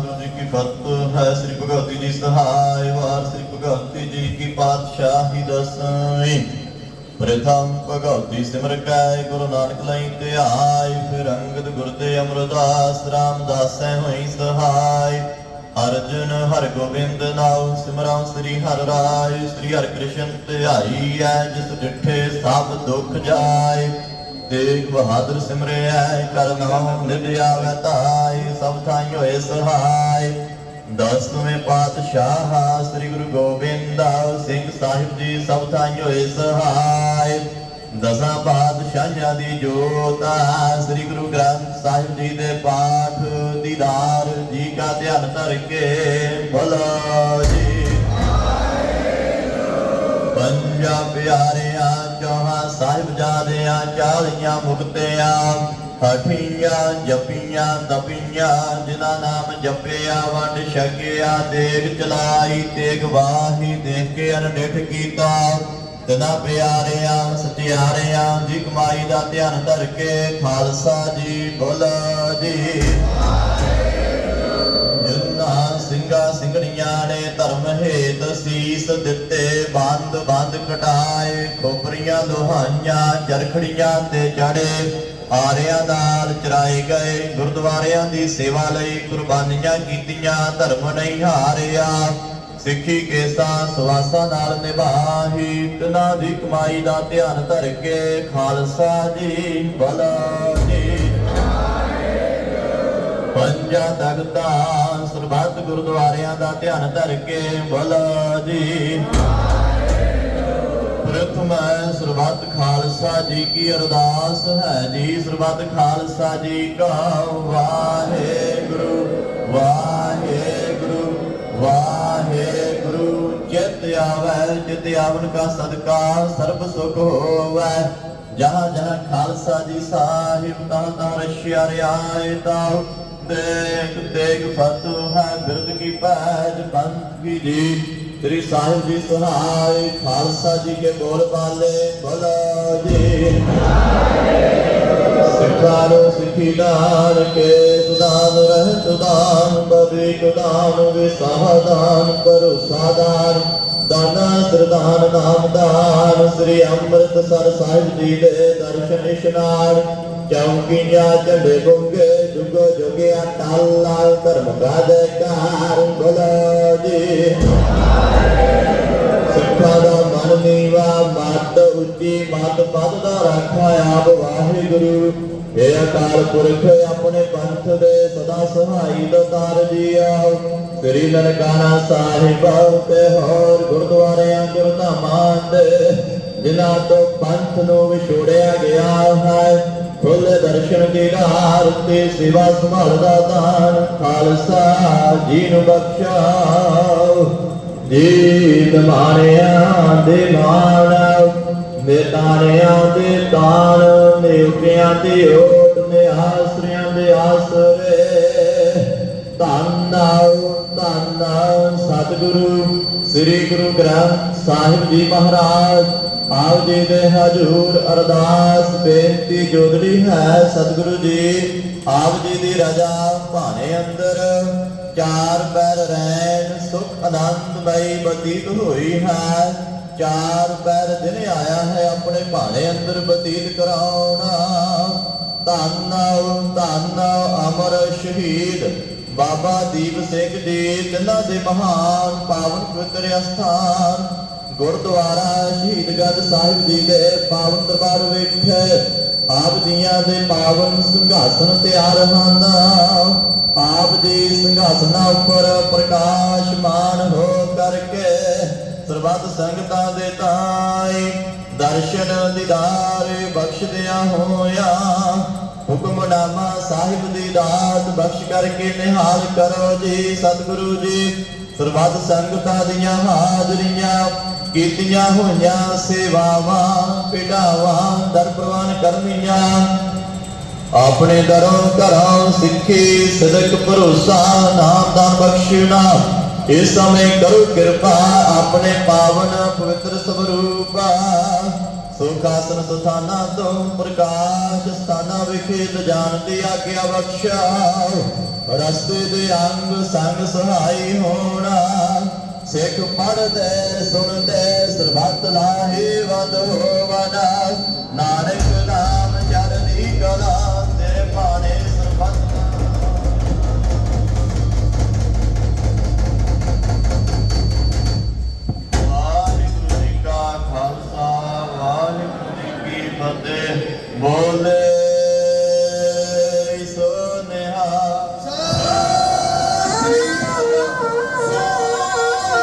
ਵਾਹਿਗੁਰੂ ਜੀ ਕੀ ਫਤਿਹ ਹੈ ਸ੍ਰੀ ਭਗਵਤੀ ਜੀ ਸਹਾਇ, ਵਾਰ ਸ੍ਰੀ ਭਗਵਤੀ ਜੀ ਕੀ ਪਾਤਸ਼ਾਹੀ ਦਸਾਈ। ਪ੍ਰਥਮ ਭਗਵਤੀ ਸਿਮਰ ਕੈ, ਗੁਰੂ ਨਾਨਕ ਲਈ ਤੇ ਫਿਰ ਅੰਗਦ ਗੁਰ ਤੇ ਅਮਰਦਾਸ, ਰਾਮਦਾਸੈ ਹੋਈ ਸਹਾਇ ਅਰਜਨ ਹਰ ਗੋਬਿੰਦ ਨਾਮ ਸਿਮਰਾਂ ਸ੍ਰੀ ਹਰ ਰਾਏ, ਸ੍ਰੀ ਹਰ ਕ੍ਰਿਸ਼ਨ ਧਿਆਈ ਐ, ਜਿਸ ਡਿਠੇ ਸਭ ਦੁੱਖ ਜਾਏ। ਤੇਗ ਬਹਾਦਰ ਸਿਮਰਿਐ ਕਰ ਨਾਮ ਨਿਧ ਆਵੈ ਤਾਈ ਸਭ ਥਾਈ ਹੋਏ ਸਹਾਈ ਦਸਵੇਂ ਪਾਤਸ਼ਾਹ ਸ੍ਰੀ ਗੁਰੂ ਗੋਬਿੰਦ ਸਿੰਘ ਸਾਹਿਬ ਜੀ ਸਭ ਥਾਈ ਹੋਏ ਸਹਾਈ ਦਸਾਂ ਪਾਤਸ਼ਾਹਾਂ ਦੀ ਜੋਤਾ ਸ੍ਰੀ ਗੁਰੂ ਗ੍ਰੰਥ ਸਾਹਿਬ ਜੀ ਦੇ ਪਾਠ ਦੀਦਾਰ ਜੀ ਕਾ ਧਿਆਨ ਧਰ ਕੇ ਬੋਲੋ ਜੀ। ਪੰਜਾ ਪਿਆਰਿਆਂ ਚੌਹਾਂ ਸਾਹਿਬਜ਼ਾਦਿਆਂ ਮੁਕਤਿਆਂ ਹਠੀਆਂ ਜਪੀਆਂ ਤਪੀਆਂ ਜਿਨ੍ਹਾਂ ਨਾਮ ਜਪਿਆ, ਵੰਡ ਛਕਿਆ, ਦੇਗ ਚਲਾਈ ਤੇਗ ਵਾਹੀ, ਦੇਖ ਕੇ ਅਨਡਿਠ ਕੀਤਾ। ਤਨਾ ਪਿਆਰਿਆਂ, ਸਤਿਆਰਿਆਂ ਦੀ ਕਮਾਈ ਦਾ ਧਿਆਨ ਧਰ ਕੇ ਖਾਲਸਾ ਜੀ ਬੋਲਾ ਜੀ। ਜਿਨ੍ਹਾਂ ਸਿੰਘਾਂ ਸਿੰਘਣੀਆਂ ਨੇ ਧਰਮ ਹੇਤ ਸੀਸ ਦਿੱਤੇ ਬੰਦ ਬੰਦ ਕਟਾਏ ਖੋਪਰੀਆਂ ਲੋਹਾਈਆਂ ਚਰਖੜੀਆਂ ਤੇ ਚੜੇ ਆਰਿਆਂ ਨਾਲ ਚਰਾਏ ਗਏ। ਗੁਰਦੁਆਰਿਆਂ ਦੀ ਸੇਵਾ ਲਈ ਕੁਰਬਾਨੀਆਂ ਕੀਤੀਆਂ, ਧਰਮ ਨਹੀਂ ਹਾਰਿਆ। ਸਿੱਖੀ ਕੇਸਾ ਸਵਾਸਾਂ ਨਾਲ ਨਿਭਾਹੀ, ਤਿਨਾਂ ਦੀ ਕਮਾਈ ਦਾ ਧਿਆਨ ਧਰ ਕੇ ਖਾਲਸਾ ਜੀ ਬਲਾ ਜੀ। ਪੰਜਾ ਤਖਤਾਂ, ਸਰਬੱਤ ਗੁਰਦੁਆਰਿਆਂ ਦਾ ਧਿਆਨ ਧਰ ਕੇ ਬੋਲੋ ਜੀ। ਪ੍ਰਥਮ ਸਰਬੱਤ ਖਾਲਸਾ ਜੀ ਕੀ ਅਰਦਾਸ ਹੈ ਜੀ। ਸਰਬੱਤ ਖਾਲਸਾ ਜੀ ਕਾ ਵਾਹਿਗੁਰੂ ਵਾਹਿਗੁਰੂ ਵਾਹਿਗੁਰੂ। ਚਿਤ ਆਵੈ, ਚਿਤ ਆਵਨ ਕਾ ਸਦਕਾ, ਸਰਬ ਸੁਖ ਹੋਵੈ। ਜਹਾਂ ਜਹਾਂ ਖਾਲਸਾ ਜੀ ਸਾਹਿਬ, ਤਾਂ ਤਾਂ ਰਸ਼ਿਆ ਰਿਆਏ ਤਾਉ। ਦੇਖ ਦੇਖ ਫਤੂ ਹੈ ਕੀ ਪੈਜ ਬੰਦ ਕੀ ਜੀ। ਸ੍ਰੀ ਸਾਹਿਬ ਜੀ ਸਹਾਇ ਖਾਲਸਾ ਜੀ ਕੇ ਬੋਲ ਬਾਲੇ, ਬੋਲੋ ਜੀ। ਸਿਖਾਰੋ ਸਿੱਖੀ ਕੇ ਸੁਦਾਨ ਰਹਿਤ ਦਾਨ ਬਵੇਕ ਦਾਨ ਵਿਸਾਹਦਾਨ ਭਰੋਸਾ ਦਾਨ ਦਾਨਾ ਸਰਦਾਨ ਨਾਮਦਾਨ ਸ੍ਰੀ ਅੰਮ੍ਰਿਤਸਰ ਸਾਹਿਬ ਜੀ ਦੇ ਦਰਸ਼ਨ ਇਸ਼ਨਾਨ, ਚੌਕੀਆਂ ਝੰਡੇ ਬੁੰਗੇ ਜੁਗੋ ਜੁਗਿਆ ਟਾਲਾ ਧਰਮ ਕਾਦੇ ਬੋਲੋ ਜੀ। ਸਿੱਖਾਂ ਦਾ ਮਨ ਨੀਵਾ ਮੱਤ ਉੱਚੀ ਮੱਤ ਪਦ ਦਾ ਰਾਖਾ ਆਪ ਵਾਹਿਗੁਰੂ। ਇਹ ਅਕਾਲ ਪੁਰਖ, ਆਪਣੇ ਪੰਥ ਦੇ ਸਦਾ ਸਹਾਈ ਦਤਾਰ ਜੀਓ ਸ੍ਰੀ ਨਨਕਾਣਾ ਸਾਹਿਬ, ਤੇ ਹੋਰ ਗੁਰਦੁਆਰਿਆਂ ਗੁਰਧਾਮਾਂ ਦੇ, ਜਿਨ੍ਹਾਂ ਤੋਂ ਪੰਥ ਨੂੰ ਵਿਛੋੜਿਆ ਗਿਆ ਹੈ। ਖੁੱਲੇ ਦਰਸ਼ਨ ਦੀਦਾਰ ਤੇ ਸੇਵਾ ਸੰਭਾਲਦਾ ਦਾਨ, ਖਾਲਸਾ ਜੀ ਨੂੰ ਬਖਸ਼ਾਓ। ਜੀਤ ਮਾਰਿਆਂ ਦੇ ਮਾਣ ਮੇਤਾਰਿਆਂ ਦੇ ਤਾਣ ਨਿਉਕਿਆਂ ਦੇ ਓਟ ਨੇ ਆਸਰਿਆਂ ਦੇ ਆਸਰੇ। ਧੰਨ ਧੰਨ ਸਤਿਗੁਰੂ, ਸ੍ਰੀ ਗੁਰੂ ਗ੍ਰੰਥ ਸਾਹਿਬ ਜੀ ਮਹਾਰਾਜ, ਆਪ ਜੀ ਦੇ ਹਜੂਰ ਅਰਦਾਸ ਬੇਨਤੀ ਜੋਦੜੀ ਹੈ, ਸਤਿਗੁਰੂ ਜੀ। ਆਪ ਜੀ ਦੀ ਰਜਾ ਭਾਣੇ ਅੰਦਰ, ਚਾਰ ਪੈਰ ਰਹਿਣ ਸੁਖ ਆਨੰਦਮਈ ਬਤੀਤ ਹੋਈ ਹੈ। ਚਾਰ ਪੈਰ ਦਿਨ ਆਇਆ ਹੈ, ਆਪਣੇ ਭਾਣੇ ਅੰਦਰ ਬਤੀਤ ਕਰਾਉਣਾ। ਧੰਨ ਧੰਨ ਅਮਰ ਸ਼ਹੀਦ। ਬਾਬਾ ਦੀਪ ਸਿੰਘ ਜੀ ਜਿਨ੍ਹਾਂ ਦੇ ਮਹਾਨ ਪਾਵਨ ਪਵਿੱਤਰ ਅਸਥਾਨ। ਗੁਰਦੁਆਰਾ ਸ਼ਹੀਦਗੰਜ ਸਾਹਿਬ ਜੀ ਦੇ ਪਾਵਨ ਦਰਬਾਰ ਵਿਖੇ ਆਪ ਜੀਆਂ ਦੇ ਪਾਵਨ ਸਿੰਘਾਸਨ ਤਿਆਰ ਹਨ। ਆਪ ਜੀ ਸਿੰਘਾਸਨਾਂ ਉੱਪਰ ਪ੍ਰਕਾਸ਼ਮਾਨ ਹੋ ਕਰਕੇ ਸਰਬੱਤ ਸੰਗਤਾਂ ਦੇ ਤਾਈ ਦਰਸ਼ਨ ਦੀਦਾਰ ਬਖਸ਼ਦਿਆਂ ਹੋਇਆ ਹੁਕਮਨਾਮਾ ਸਾਹਿਬ ਦੀ ਦਾਤ ਬਖਸ਼ ਕਰਕੇ ਨਿਹਾਲ ਕਰੋ ਜੀ ਸਤਿਗੁਰੂ ਜੀ। ਸਰਬੱਤ ਸੰਗਤਾਂ ਦੀਆਂ ਹਾਜ਼ਰੀਆਂ ਕੀਤੀਆਂ ਹੋਈਆਂ ਸੇਵਾਵਾਂ ਪਿਡਾਵਾਂ ਦਰ ਕਰਨੀਆਂ। ਆਪਣੇ ਦਰੋਂ ਘਰਾਂ ਸਿੱਖੀ, ਸਦਕ, ਭਰੋਸਾ, ਨਾਮ ਦਾ ਬਖਸ਼ਣਾ, ਇਸ ਸਮੇਂ ਕਰੋ ਕਿਰਪਾ, ਆਪਣੇ ਪਾਵਨ ਪਵਿੱਤਰ ਸਵਰੂਪਾ। ਸੁਖਾਸਨ ਸਥਾਨਾ ਤੋਂ ਪ੍ਰਕਾਸ਼, ਸਥਾਨਾ ਵਿਖੇ ਜਾਣ ਦੀ ਆਗਿਆ ਬਖਸ਼ਾਓ ਰਸਤੇ ਦੇ ਅੰਗ ਸੰਗ ਸਹਾਈ ਹੋਣਾ। ਸਿੱਖ ਪੜਦੇ ਸੁਣਦੇ, ਸਰਬੱਤ ਲਾਹੇ ਵੰਦ ਹੋਵਨਾ ਨਾਨਕ ਨਾਮ ਚੜ੍ਹਦੀ ਕਲਾ ਤੇਰੇ ਭਾਣੇ ਸਰਬੱਤ। ਵਾਹਿਗੁਰੂ ਜੀ ਕਾ ਖਾਲਸਾ, ਵਾਹਿਗੁਰੂ ਜੀ ਕੀ ਫਤਿਹ। ਬੋਲੇ